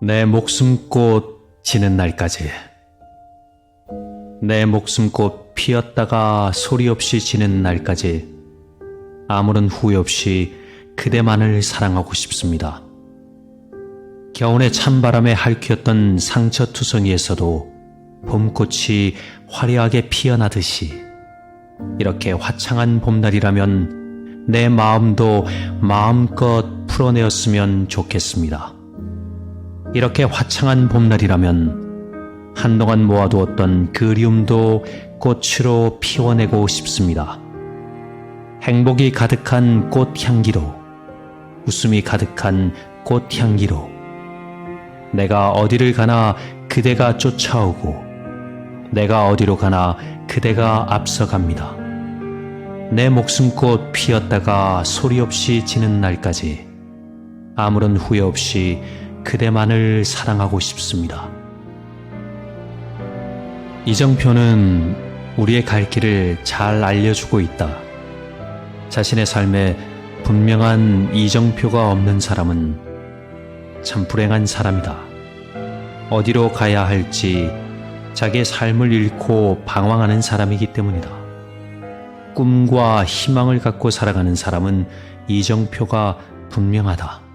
내 목숨꽃 지는 날까지 내 목숨꽃 피었다가 소리 없이 지는 날까지 아무런 후회 없이 그대만을 사랑하고 싶습니다. 겨울의 찬바람에 핥혔던 상처투성이에서도 봄꽃이 화려하게 피어나듯이 이렇게 화창한 봄날이라면 내 마음도 마음껏 풀어내었으면 좋겠습니다. 이렇게 화창한 봄날이라면 한동안 모아두었던 그리움도 꽃으로 피워내고 싶습니다. 행복이 가득한 꽃향기로, 웃음이 가득한 꽃향기로, 내가 어디를 가나 그대가 쫓아오고, 내가 어디로 가나 그대가 앞서갑니다. 내 목숨꽃 피었다가 소리 없이 지는 날까지 아무런 후회 없이 그대만을 사랑하고 싶습니다. 이정표는 우리의 갈 길을 잘 알려주고 있다. 자신의 삶에 분명한 이정표가 없는 사람은 참 불행한 사람이다. 어디로 가야 할지 자기의 삶을 잃고 방황하는 사람이기 때문이다. 꿈과 희망을 갖고 살아가는 사람은 이정표가 분명하다.